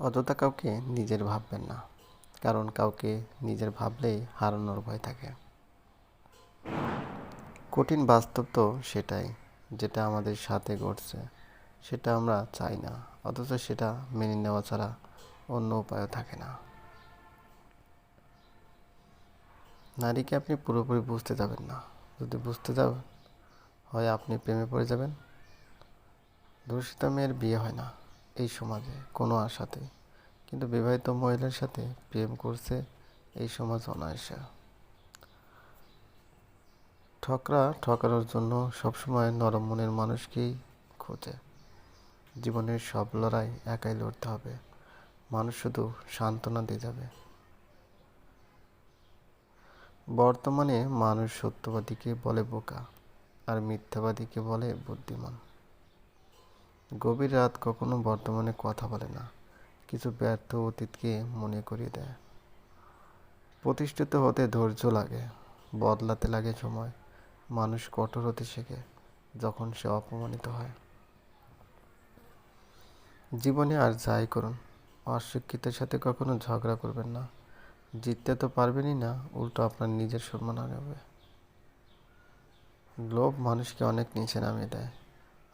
অযথা কাউকে নিজের ভাববেন না, কারণ কাউকে নিজের ভাবলেই হারানোর ভয় থাকে। কঠিন বাস্তব তো সেটাই, যেটা আমাদের সাথে ঘটছে, সেটা আমরা চাই না, অথচ সেটা মেনে নেওয়া ছাড়া অন্য উপায়ও থাকে না। নারীকে আপনি পুরোপুরি বুঝতে যাবেন না। যদি বুঝতে যাবেন হয় আপনি প্রেমে পড়ে যাবেন। ধর্ষিতা মেয়ের বিয়ে হয় না। এই সমাজে, কোনো আশাতে কিন্তু বিবাহিত মহিলার সাথে প্রেম করছে এই সমাজ অনায়াসে। ঠকরা ঠকানোর জন্য সবসময় নরম মনের মানুষকেই খোঁজে। জীবনের সব লড়াই একাই লড়তে হবে। মানুষ শুধু সান্ত্বনা দিয়ে যাবে। বর্তমানে মানুষ সত্যবাদীকে বলে বোকা আর মিথ্যাবাদীকে বলে বুদ্ধিমান। গভীর রাত কখনো বর্তমানে কথা বলে না, কিছু ব্যর্থ অতীতকে মনে করিয়ে দেয়। প্রতিষ্ঠিত হতে ধৈর্য লাগে, বদলাতে লাগে সময়, মানুষ কঠোর হতে শেখে যখন সে অপমানিত হয়। জীবনে আর যাই করুন, অশিক্ষিতের সাথে কখনো ঝগড়া করবেন না, জিততে তো পারবেনই না, উল্টো আপনার নিজের সম্মান হবে লোভ মানুষকে অনেক নিচে নামিয়ে দেয়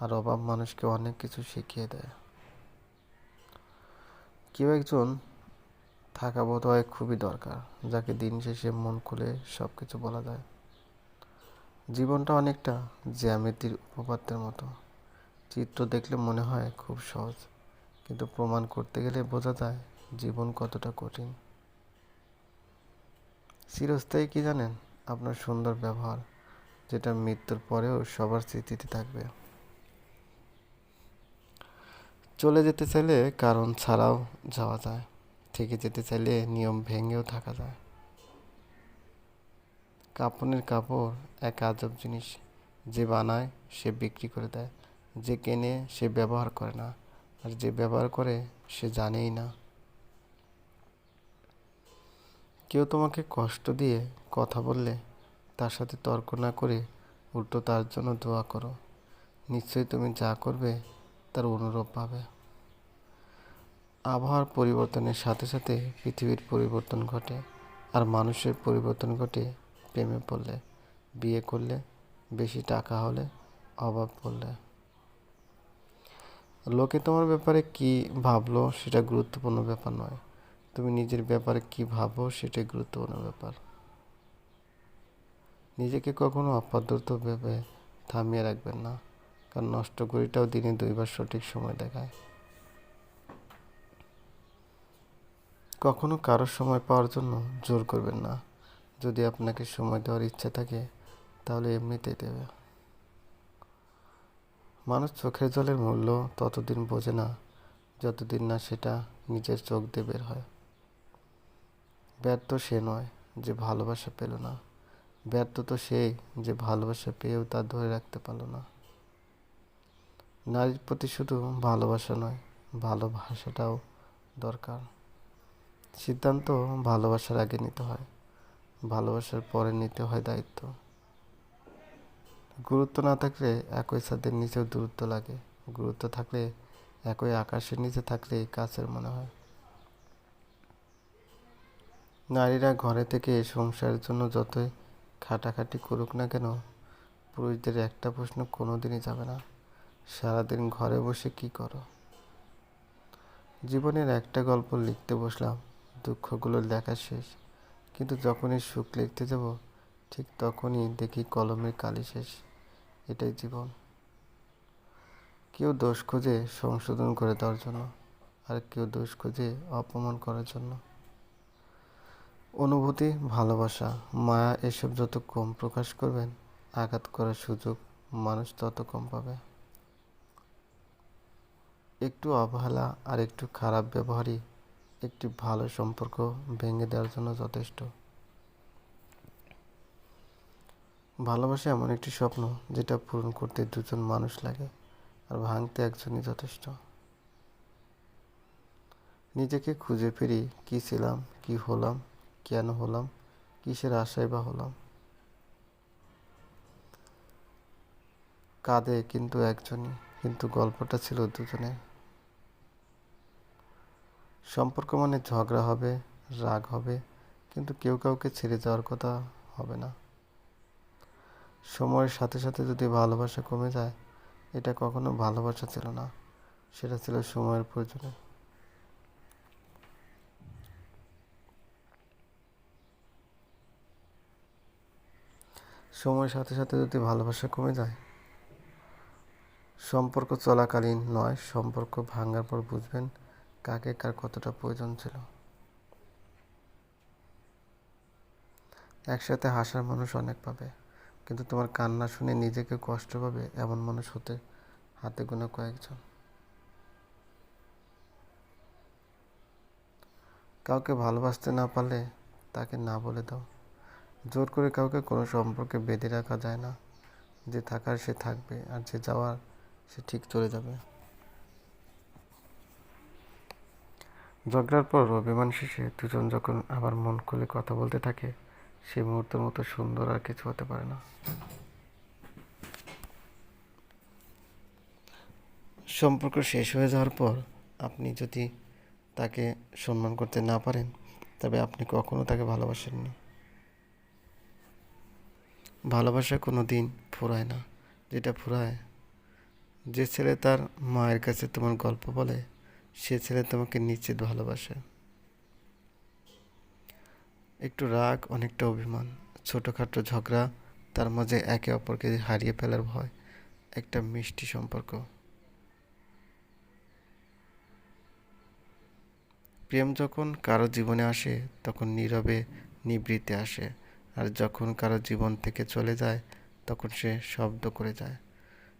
আর অভাব মানুষকে অনেক কিছু শিখিয়ে দেয়। কেউ একজন থাকা বোধ হয় খুবই দরকার, যাকে দিন শেষে মন খুলে সব কিছু বলা যায়। জীবনটা অনেকটা জ্যামিতির উপপাদ্যের মতো। চিত্র দেখলে মনে হয় খুব সহজ, কিন্তু প্রমাণ করতে গেলে বোঝা যায় জীবন কতটা কঠিন। চিরস্থায়ী কি জানেন? আপনার সুন্দর ব্যবহার, যেটা মৃত্যুর পরেও সবার স্মৃতিতে থাকবে। চলে যেতে চাইলে কারণ ছাড়াও যাওয়া যায়। থেকে যেতে চাইলে নিয়ম ভেঙেও থাকা যায়। কাপড়ের কাপড় এক আজব জিনিস। যে বানায়, সে বিক্রি করে দেয়। যে কেনে, সে ব্যবহার করে না। আর যে ব্যবহার করে, সে জানেই না। কেউ তোমাকে কষ্ট দিয়ে কথা বললে, তার সাথে তর্ক না করে উল্টো তার জন্য দোয়া করো। নিশ্চয়ই তুমি যা করবে তার অনুরূপ পাবে আবহাওয়ার পরিবর্তনের সাথে সাথে পৃথিবীর পরিবর্তন ঘটে আর মানুষের পরিবর্তন ঘটে প্রেমে পড়লে, বিয়ে করলে, বেশি টাকা হলে, অভাব পড়লে। লোকে তোমার ব্যাপারে কি ভাবলো সেটা গুরুত্বপূর্ণ ব্যাপার নয়। তুমি নিজের ব্যাপারে কি ভাবো সেটাই গুরুত্বপূর্ণ ব্যাপার। নিজেকে কখনো অপাদ্রত ভেবে থামিয়ে রাখবেন না। কারণ নষ্ট করিটাও দিনে দুইবার সঠিক সময় দেখায়। কখনো কারোর সময় পাওয়ার জন্য জোর করবেন না। যদি আপনাকে সময় দেওয়ার ইচ্ছা থাকে, তাহলে এমনিতেই দেবে। মানুষ চোখের জলের মূল্য ততদিন বোঝে না, যতদিন না সেটা নিজের চোখ দিয়ে বের হয়। ব্যর্থ সে নয় যে ভালোবাসা পেল না। ব্যর্থ তো সেই যে ভালোবাসা পেয়েও তা ধরে রাখতে পারল না। নারীর প্রতি শুধু ভালোবাসা নয় ভালোবাসাটাও দরকার। সিদ্ধান্ত ভালোবাসার আগে নিতে হয়, ভালোবাসার পরে নিতে হয় দায়িত্ব। গুরুত্ব না থাকলে একই ছাদের নিচেও দূরত্ব লাগে। গুরুত্ব থাকলে একই আকাশের নিচে থাকলে কাছের মনে হয়। নারীরা ঘরে থেকে সংসারের জন্য যতই খাটাখাটি করুক না কেন, পুরুষদের একটা প্রশ্ন কোনো দিনই যাবে না। সারাদিন ঘরে বসে কি করো? জীবনের একটা গল্প লিখতে বসলাম, দুঃখগুলো লেখা শেষ। কিন্তু যখনই সুখ লিখতে যাব, ঠিক তখনই দেখি কলমের কালি শেষ। এটাই জীবন। কেউ দোষ খুঁজে সংশোধন করে দেওয়ার জন্য, আর কেউ দোষ খুঁজে অপমান করার জন্য। অনুভূতি, ভালোবাসা, মায়া, এসব যত কম প্রকাশ করবেন, আঘাত করার সুযোগ মানুষ তত কম পাবে। একটু অবহেলা আর একটু খারাপ ব্যবহারই একটি ভালো সম্পর্ক ভেঙে দেওয়ার জন্য যথেষ্ট। ভালোবাসা এমন একটি স্বপ্ন যেটা পূরণ করতে দুজন মানুষ লাগে আর ভাঙতে একজনই যথেষ্ট। নিজেকে খুঁজে ফিরি কী ছিলাম, কী হলাম, কেন হলাম, কিসের আশায় বা হলাম। কাঁদে কিন্তু একজনই। কিন্তু গল্পটা ছিল দুজনে। সম্পর্ক মানে ঝগড়া হবে, রাগ হবে, কিন্তু কেউ কাউকে ছেড়ে যাওয়ার কথা হবে না। সময়ের সাথে সাথে যদি ভালোবাসা কমে যায়, এটা কখনো ভালোবাসা ছিল না, সেটা ছিল সময়ের প্রয়োজনে। সময়ের সাথে সাথে যদি ভালোবাসা কমে যায় সম্পর্ক চলাকালীন নয়, সম্পর্ক ভাঙার পর বুঝবেন কাকে কার কতটা প্রয়োজন ছিল। একসাথে হাসার মানুষ অনেক পাবে, কিন্তু তোমার কান্না শুনে নিজেকে কষ্ট পাবে এমন মানুষ হতে, হাতে গোনা কয়েকজন। কাউকে ভালোবাসতে না পারলে তাকে না বলে দাও। জোর করে কাউকে কোনো সম্পর্কে বেঁধে রাখা যায় না। যে থাকার সে থাকবে আর যে যাওয়ার সে ঠিক চলে যাবে। ঝগড়ার পর অভিমান শেষে দুজন যখন আবার মন খুলে কথা বলতে থাকে সেই মুহূর্তের মতো সুন্দর আর কিছু হতে পারে না। সম্পর্ক শেষ হয়ে যাওয়ার পর আপনি যদি তাকে সম্মান করতে না পারেন তবে আপনি কখনো তাকে ভালোবাসেননি ভালোবাসা কোনো দিন ফুরায় না। যেটা ফুরায় যে ছেলে তার মায়ের কাছে তোমার গল্প বলে, সে ছেলে তোমাকে নিশ্চিত ভালোবাসে। একটু রাগ, অনেকটা অভিমান, ছোটোখাটো ঝগড়া, তার মাঝে একে অপরকে হারিয়ে ফেলার ভয়, একটা মিষ্টি সম্পর্ক। প্রেম যখন কারও জীবনে আসে, তখন নীরবে নিবৃত্তে আসে, আর যখন কারও জীবন থেকে চলে যায়, তখন সে শব্দ করে যায়।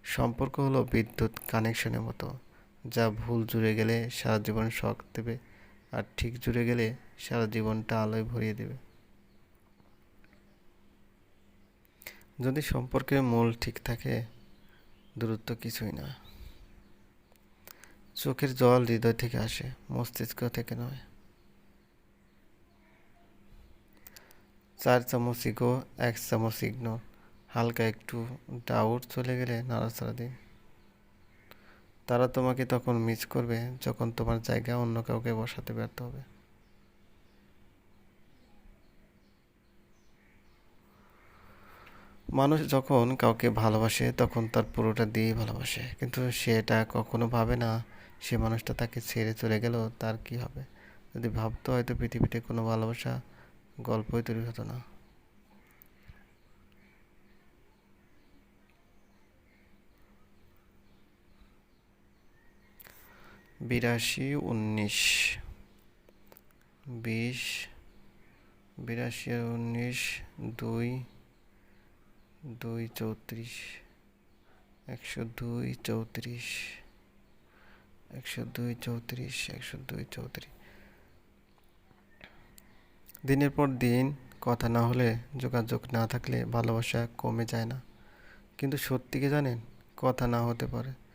সম্পর্ক হলো বিদ্যুৎ কানেকশনের মতো, যা ভুল জুড়ে গেলে সারা জীবন শখ দেবে আর ঠিক জুড়ে গেলে সারা জীবনটা আলোয় ভরিয়ে দেবে। যদি সম্পর্কের মূল ঠিক থাকে, দূরত্ব কিছুই না। চোখের জল হৃদয় থেকে আসে, মস্তিষ্ক থেকে নয়। চার চামচ ইগো, এক চামচ ইগনোর হালকা একটু ডাউট চলে গেলে নাড়াচাড়া দিন তারা তোমাকে তখন মিস করবে যখন তোমার জায়গায় অন্য কাউকে বসাতে ব্যর্থ হবে। মানুষ যখন কাউকে ভালোবাসে তখন তার পুরোটা দিয়েই ভালোবাসে, কিন্তু সেটা কখনো ভাবে না, সে মানুষটা তাকে ছেড়ে চলে গেল, তার কি হবে? যদি ভাবতো হয়তো পৃথিবীতে কোনো ভালোবাসা গল্পই তৈরি হতো না। বিরাশি, উনিশ। বিশ, বিরাশি উনিশ, দুই। দুই, চৌত্রিশ। একশো দুই, চৌত্রিশ। একশো দুই, চৌত্রিশ। একশো দুই, চৌত্রিশ। দিনের পর দিন কথা না হলে যোগাযোগ না থাকলে ভালোবাসা কমে যায় না। কিন্তু সত্যিকে জানেন? কথা না হতে পারে।